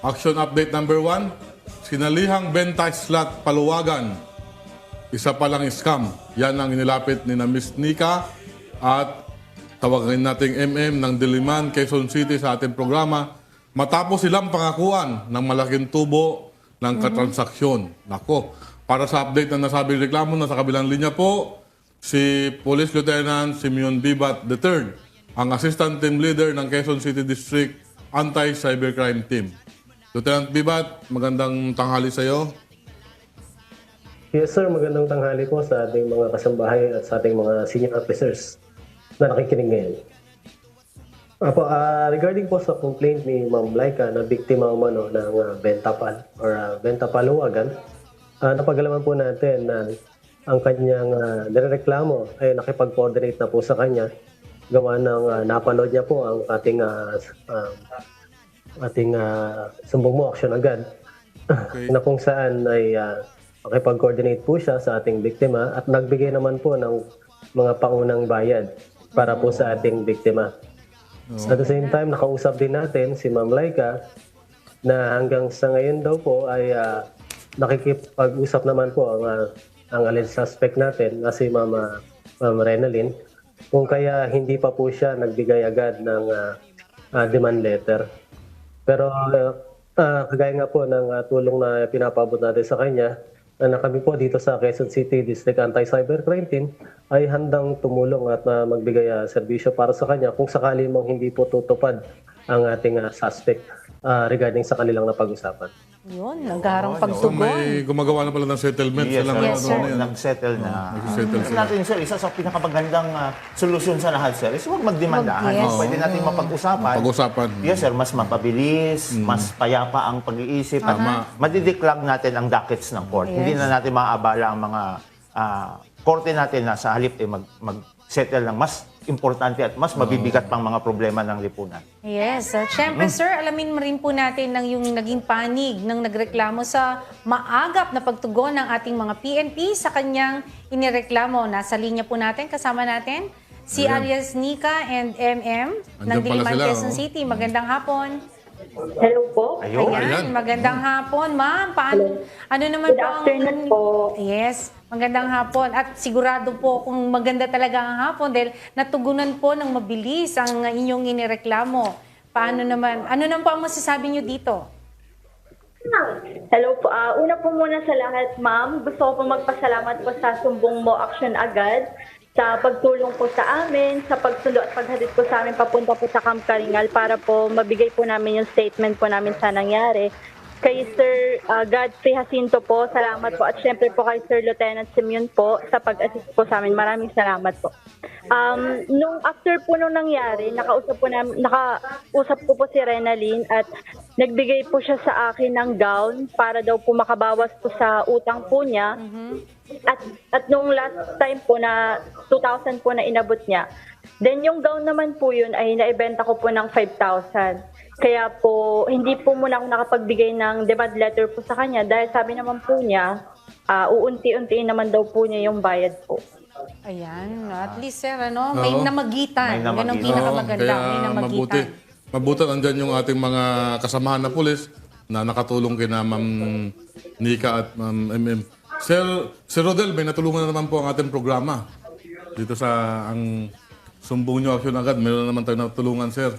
Action update number one, sinalihang benta slot paluwagan. Isa palang scam. Yan ang inilapit ni na Miss Nika at tawagin nating MM ng Diliman, Quezon City sa ating programa. Matapos silang pangakuan ng malaking tubo ng katransaksyon. Nako, para sa update na nasabi reklamo, nasa kabilang linya po, si Police Lieutenant Simeon Bibat III, ang Assistant Team Leader ng Quezon City District Anti-Cybercrime Team. Lieutenant Bibat, magandang tanghali sa iyo. Yes sir, magandang tanghali po sa ating mga kasambahay at sa ating mga senior officers na nakikinig ngayon. Apo, ah, regarding po sa complaint ni Ma'am Laika na biktima umano ng uh, bentapal or uh, bentapaluwagan, uh, napagalaman po natin na ang kanyang uh, nireklamo ay nakipag-coordinate na po sa kanya gawa ng ah, napanood niya po ang ating ah, ah, ating uh, sumbong mo action agad Okay. na kung saan ay uh, makipag-coordinate po siya sa ating biktima at nagbigay naman po ng mga paunang bayad para po sa ating biktima. At the same time, nakausap din natin si Ma'am Laika na hanggang sa ngayon daw po ay uh, nakikipag-usap naman po ang, uh, ang alleged suspect natin na si Ma'am, uh, Ma'am Renalyn kung kaya hindi pa po siya nagbigay agad ng uh, uh, demand letter. Pero uh, ah, kagaya nga po ng ah, tulong na pinapabot natin sa kanya, na kami po dito sa Quezon City District Anti-Cybercrime Team ay handang tumulong at ah, magbigay ah, serbisyo para sa kanya kung sakali mong hindi po tutupad ang ating ah, suspect ah, regarding sa kanilang napag-usapan. Yun, nagharang So, pagtugon. may gumagawa na pala ng settlement Yes, sir. Yes, ano, sir. ano. Nag-settle na. nag-settle Tingnan sila. natin, sir, isa sa pinakamagandang ah, solusyon sa lahat, sir, is huwag magdemandahan. Wag, yes. Pwede natin mapag-usapan. Pag-usapan. Yes, sir, mas mapabilis, mas payapa ang pag-iisip. At Tama. madideclag natin ang dockets ng court. Yes. Hindi na natin maaabala ang mga ah, korte natin na sa halip eh, mag, mag-settle ng mas importante at mas mabibigat pang mga problema ng lipunan. Yes. Uh, Siyempre, sir, alamin mo rin po natin ng yung naging panig ng nagreklamo sa maagap na pagtugon ng ating mga PNP sa kanyang inireklamo. Nasa linya po natin, kasama natin si Ayan. alias Nika and MM ng Andyan pala Diliman, sila, Quezon oh. City. Magandang hapon. Hello po. Ayun. Ayan, Ayan. magandang hapon, ma'am. Paano, ano naman Good po ang- afternoon po. Yes, magandang hapon. At sigurado po kung maganda talaga ang hapon dahil natugunan po ng mabilis ang inyong inireklamo. Paano naman, ano naman po ang masasabi nyo dito? Hello po. Ah, una po muna sa lahat, ma'am. Gusto ko po magpasalamat po sa sumbong mo action agad sa pagtulong po sa amin, sa pagsundo at paghatid po sa amin papunta po sa Camp Karingal para po mabigay po namin yung statement po namin sa nangyari. Kay Sir ah, Godfrey Jacinto po, salamat po. At syempre po kay Sir Lieutenant Simeon po sa pag-assist po sa amin. Maraming salamat po. Um, nung after po nung nangyari, nakausap po namin, nakausap ko po si Renalyn at nagbigay po siya sa akin ng gown para daw po makabawas po sa utang po niya. At at nung last time po na 2,000 po na inabot niya. Then yung gown naman po yun ay naibenta ko po ng 5,000. Kaya po hindi po muna ako nakapagbigay ng demand letter po sa kanya dahil sabi naman po niya ah, uunti-untiin naman daw po niya yung bayad po. Ayan, at least sir, ano, may Oo. namagitan. May namagitan. Oo, pinakamaganda, may namagitan. mabuti. Mabuti nandyan yung ating mga kasamahan na pulis na nakatulong kina Ma'am Nika at Ma'am MM. Sir, Sir Rodel, may natulungan na naman po ang ating programa. Dito sa ang sumbong nyo action agad, meron naman tayo natulungan, sir.